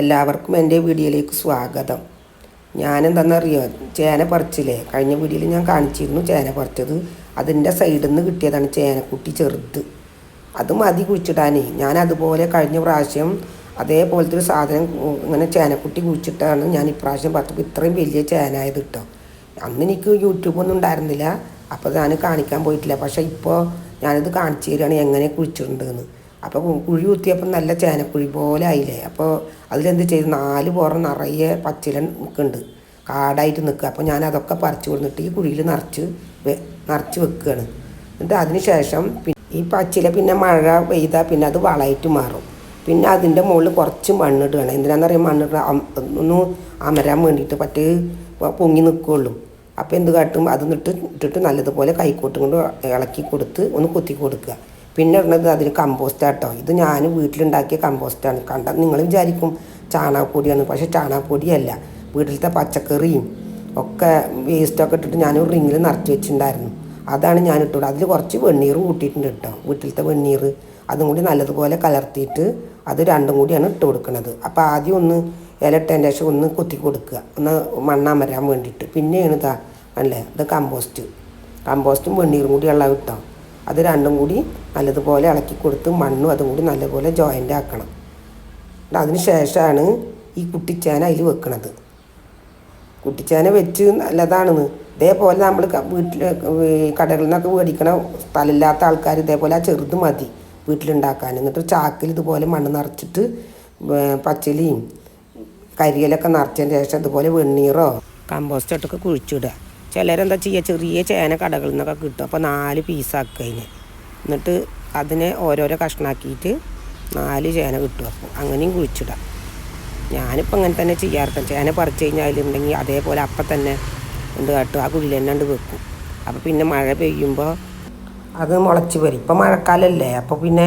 എല്ലാവർക്കും എന്റെ വീഡിയോയിലേക്ക് സ്വാഗതം. ഞാനെന്താണെന്നറിയോ ചേന പറിച്ചില്ലേ? കഴിഞ്ഞ വീഡിയോയിൽ ഞാൻ കാണിച്ചിരുന്നു ചേന പറിച്ചത്. അതിന്റെ സൈഡിൽ നിന്ന് കിട്ടിയതാണ് ചേനക്കുട്ടി ചെറുത്. അത് മതി കുഴിച്ചിടാനേ. ഞാൻ അതുപോലെ കഴിഞ്ഞ പ്രാവശ്യം അതേപോലത്തെ ഒരു സാധനം ഇങ്ങനെ ചേനക്കുട്ടി കുഴിച്ചിട്ടാണ് ഞാൻ ഇപ്രാവശ്യം പറിച്ചപ്പോൾ ഇത്രയും വലിയ ചേനായത് കിട്ടോ അന്ന് എനിക്ക് യൂട്യൂബൊന്നും ഉണ്ടായിരുന്നില്ല. അപ്പോൾ ഞാൻ കാണിക്കാൻ പോയിട്ടില്ല. പക്ഷേ ഇപ്പോൾ ഞാനിത് കാണിച്ചു തരികയാണ് എങ്ങനെ കുഴിച്ചിട്ടുണ്ടെന്ന് അപ്പോൾ കുഴി കുത്തിയപ്പോൾ നല്ല ചേനക്കുഴി പോലെ ആയില്ലേ? അപ്പോൾ അതിലെന്ത് ചെയ്തു? നാല് പുറം നിറയെ പച്ചില നിൽക്കുന്നുണ്ട് കാടായിട്ട് നിൽക്കുക അപ്പോൾ ഞാൻ അതൊക്കെ പറിച്ചു കൊടുത്തിട്ട് ഈ കുഴിയിൽ നിറച്ച് നിറച്ച് വെക്കുകയാണ് എന്നിട്ട് അതിന് ശേഷം ഈ പച്ചില പിന്നെ മഴ പെയ്താൽ പിന്നെ അത് വളമായിട്ട് മാറും. പിന്നെ അതിന്റെ മുകളിൽ കുറച്ച് മണ്ണിടുകയാണ് എന്തിനാണെന്ന് അറിയാം? മണ്ണിടുക ഒന്ന് അമരാൻ വേണ്ടിയിട്ട് പറ്റേ പൊങ്ങി നിൽക്കുകയുള്ളൂ അപ്പോൾ എന്ത് കാട്ടും? അത് നിട്ട് ഇട്ടിട്ട് നല്ലതുപോലെ കൈക്കോട്ടും കൊണ്ട് ഇളക്കി കൊടുത്ത് ഒന്ന് കുത്തി കൊടുക്കുക. പിന്നെ ഇടുന്നത് അതിന് കമ്പോസ്റ്റ് ആട്ടോ ഇത് ഞാൻ വീട്ടിലുണ്ടാക്കിയ കമ്പോസ്റ്റാണ് കണ്ട നിങ്ങൾ വിചാരിക്കും ചാണകപ്പൊടിയാണ് പക്ഷേ ചാണകപ്പൊടിയല്ല. വീട്ടിലത്തെ പച്ചക്കറിയും ഒക്കെ വേസ്റ്റൊക്കെ ഇട്ടിട്ട് ഞാൻ റിങ്ങിൽ നിറച്ച് വെച്ചിട്ടുണ്ടായിരുന്നു അതാണ് ഞാൻ ഇട്ടുള്ളത് അതിൽ കുറച്ച് വെണ്ണീർ കൂട്ടിയിട്ടുണ്ട് കേട്ടോ വീട്ടിലത്തെ വെണ്ണീർ അതും കൂടി നല്ലതുപോലെ കലർത്തിയിട്ട് അത് രണ്ടും കൂടിയാണ് ഇട്ട് കൊടുക്കുന്നത് അപ്പോൾ ആദ്യം ഒന്ന് ഇല ഇട്ടതിന്റെ ശേഷം ഒന്ന് കുത്തി കൊടുക്കുക. ഒന്ന് വരാൻ വേണ്ടിയിട്ട്. പിന്നെയാണ് ഇതാ അല്ലേ ഇത് കമ്പോസ്റ്റ് കമ്പോസ്റ്റും വെണ്ണീറും കൂടി ഉള്ള കിട്ടോ അത് രണ്ടും കൂടി നല്ലതുപോലെ ഇളക്കി കൊടുത്ത് മണ്ണും അതും കൂടി നല്ലപോലെ ജോയിന്റ് ആക്കണം. അതിന് ശേഷമാണ് ഈ കുട്ടിച്ചേന അതിൽ വെക്കണത്. കുട്ടിച്ചേന വെച്ച് നല്ലതാണെന്ന്. ഇതേപോലെ നമ്മൾ വീട്ടിൽ കടകളിൽ നിന്നൊക്കെ മേടിക്കണ സ്ഥലമില്ലാത്ത ആൾക്കാർ ഇതേപോലെ ആ ചെറുത് മതി വീട്ടിലുണ്ടാക്കാൻ. എന്നിട്ട് ചാക്കിൽ ഇതുപോലെ മണ്ണ് നിറച്ചിട്ട് പച്ചിലയും കരിയിലൊക്കെ നിറച്ചതിന് ശേഷം ഇതുപോലെ വെണ്ണീറോ കമ്പോസ്റ്റ് കുഴിച്ചിടുക. ചിലരെന്താ ചെയ്യുക ചെറിയ ചേന കടകളിൽ നിന്നൊക്കെ കിട്ടും. അപ്പോൾ നാല് പീസാക്കുക അതിനെ. എന്നിട്ട് അതിനെ ഓരോരോ കഷ്ണാക്കിയിട്ട് നാല് ചേന കിട്ടും അപ്പോൾ അങ്ങനെയും കുഴിച്ചിടാം. ഞാനിപ്പോൾ അങ്ങനെ തന്നെ ചെയ്യാറുണ്ട്. ചേന പറിച്ച് കഴിഞ്ഞാൽ അതിലുണ്ടെങ്കിൽ അതേപോലെ അപ്പം തന്നെ എന്ത് കേട്ടു. ആ കുഴിയിൽ തന്നെ ഉണ്ട് വെക്കും. അപ്പോൾ പിന്നെ മഴ പെയ്യുമ്പോൾ അത് മുളച്ച് വരും. ഇപ്പം മഴക്കാലമല്ലേ അപ്പോൾ പിന്നെ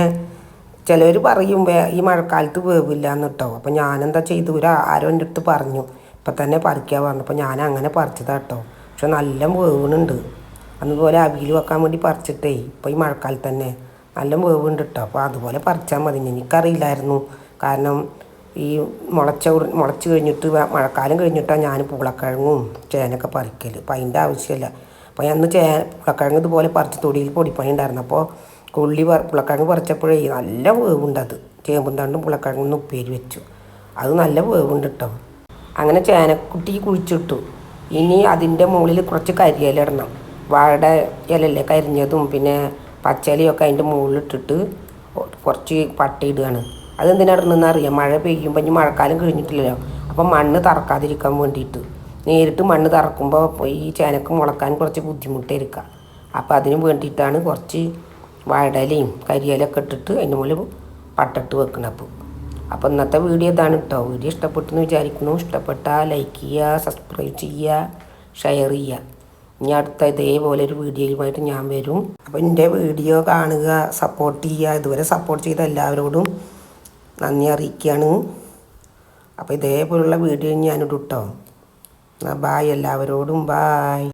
ചിലവർ പറയും ഈ മഴക്കാലത്ത് വേവില്ല എന്ന് കേട്ടോ അപ്പോൾ ഞാനെന്താ ചെയ്തു? ഒരു ആരോ എന്റെ അടുത്ത് പറഞ്ഞു. ഇപ്പം തന്നെ പറിക്കാൻ പറഞ്ഞു. അപ്പോൾ ഞാൻ അങ്ങനെ പറിച്ചതാ കേട്ടോ പക്ഷെ നല്ല വേവണുണ്ട് അതുപോലെ അവിയിൽ വെക്കാൻ വേണ്ടി പറിച്ചിട്ടേ ഇപ്പോൾ ഈ മഴക്കാലത്ത് തന്നെ നല്ല വേവുണ്ട് കേട്ടോ അപ്പോൾ അതുപോലെ പറിച്ചാൽ മതി. എനിക്കറിയില്ലായിരുന്നു. കാരണം ഈ മുളച്ച മുളച്ച് കഴിഞ്ഞിട്ട് മഴക്കാലം കഴിഞ്ഞിട്ടാണ് ഞാൻ പൂളക്കിഴങ്ങും ചേനൊക്കെ പറിക്കൽ അപ്പം അതിന്റെ ആവശ്യമില്ല അപ്പോൾ ഞാൻ അന്ന് ചേ പൂളക്കിഴങ്ങ് ഇതുപോലെ പറിച്ച് തൊടിയിൽ പൊടിപ്പണി ഉണ്ടായിരുന്നു അപ്പോൾ കൊള്ളി പുളക്കിഴങ്ങ് പറിച്ചപ്പോഴേ നല്ല വേവുണ്ട് അത്. ചേമ്പും തണ്ടും പുളക്കിഴങ്ങും ഉപ്പേരി വെച്ചു. അത് നല്ല വേവുണ്ട് കേട്ടോ അങ്ങനെ ചേനക്കുട്ടി കുഴിച്ചിട്ടു. ഇനി അതിന്റെ മുകളിൽ കുറച്ച് കരിയില ഇടണം. വാഴയുടെ ഇലല്ലേ കരിഞ്ഞതും പിന്നെ പച്ചയിലയൊക്കെ അതിന്റെ മുകളിലിട്ടിട്ട് കുറച്ച് പട്ട ഇടുകയാണ്. അതെന്തിനാ ഇടണമെന്ന് അറിയാം. മഴ പെയ്യുമ്പോൾ ഇനി മഴക്കാലം കഴിഞ്ഞിട്ടില്ലല്ലോ. അപ്പം മണ്ണ് തറക്കാതിരിക്കാൻ വേണ്ടിയിട്ട്. നേരിട്ട് മണ്ണ് തറക്കുമ്പോൾ ഈ ചേനക്ക് മുളക്കാൻ കുറച്ച് ബുദ്ധിമുട്ടായിരിക്കാം. അപ്പോൾ അതിന് വേണ്ടിയിട്ടാണ് കുറച്ച് വാഴയിലയും കരിയിലൊക്കെ ഇട്ടിട്ട് അതിന്റെ മുകളിൽ പട്ടിട്ട് വെക്കണം അപ്പോൾ അപ്പോൾ ഇന്നത്തെ വീഡിയോ ഇതാണ് കേട്ടോ വീഡിയോ ഇഷ്ടപ്പെട്ടെന്ന് വിചാരിക്കുന്നു. ഇഷ്ടപ്പെട്ടാൽ ലൈക്ക് ചെയ്യുക സബ്സ്ക്രൈബ് ചെയ്യുക ഷെയർ ചെയ്യുക ഇനി അടുത്ത ഇതേപോലെ ഒരു വീഡിയോയുമായിട്ട് ഞാൻ വരും. അപ്പോൾ എന്റെ വീഡിയോ കാണുക സപ്പോർട്ട് ചെയ്യുക ഇതുവരെ സപ്പോർട്ട് ചെയ്ത എല്ലാവരോടും നന്ദി അറിയിക്കുകയാണ് അപ്പോൾ ഇതേപോലുള്ള വീഡിയോ ഞാനിടും കേട്ടോ എന്നാൽ ബായ് എല്ലാവരോടും. ബായ്